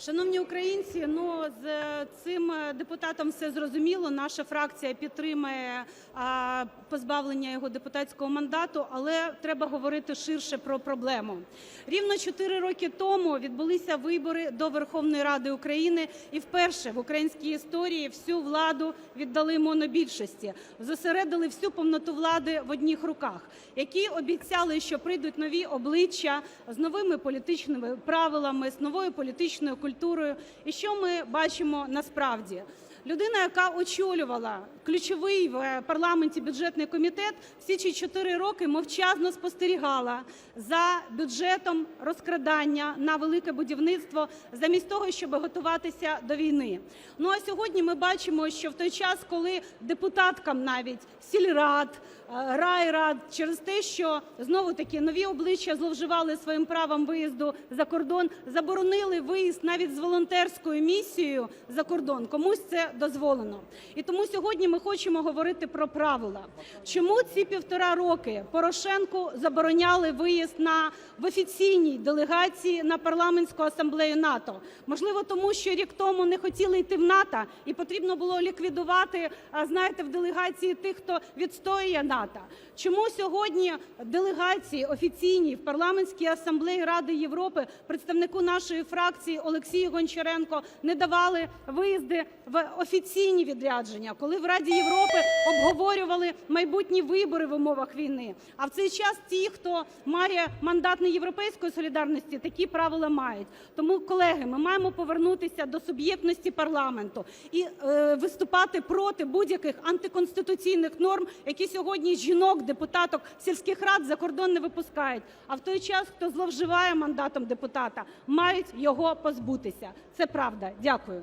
Шановні українці, ну з цим депутатом все зрозуміло. Наша фракція підтримує а, позбавлення його депутатського мандату, але треба говорити ширше про проблему. Рівно 4 роки тому відбулися вибори до Верховної Ради України, і вперше в українській історії всю владу віддали монобільшості, зосередили всю повноту влади в одних руках, які обіцяли, що прийдуть нові обличчя з новими політичними правилами, з новою політичною культурою. І що ми бачимо насправді? Людина, яка очолювала ключовий в парламенті бюджетний комітет, всі ці 4 роки мовчазно спостерігала за бюджетом розкрадання на велике будівництво, замість того, щоб готуватися до війни. Ну а сьогодні ми бачимо, що в той час, коли депутаткам навіть сільрад, е, райрад через те, що знову таки нові обличчя зловживали своїм правом виїзду за кордон, заборонили виїзд навіть з волонтерською місією за кордон. Комусь це дозволено. І тому сьогодні ми хочемо говорити про правила. Чому ці півтора роки Порошенку забороняли виїзд на в офіційній делегації на парламентську асамблею НАТО? Можливо, тому що рік тому не хотіли йти в НАТО, і потрібно було ліквідувати, знаєте, в делегації тих, хто відстоює НАТО. Чому сьогодні делегації офіційній в парламентській асамблеї Ради Європи представнику нашої фракції Олексію Гончаренко не давали виїзди в офіційні відрядження, коли в Раді Європи обговорювали майбутні вибори в умовах війни. А в цей час ті, хто має мандат не європейської солідарності, такі правила мають. Тому, колеги, ми маємо повернутися до суб'єктності парламенту і е, виступати проти будь-яких антиконституційних норм, які сьогодні жінок, депутаток сільських рад за кордон не випускають. А в той час, хто зловживає мандатом депутата, мають його позбутися. Це правда. Дякую.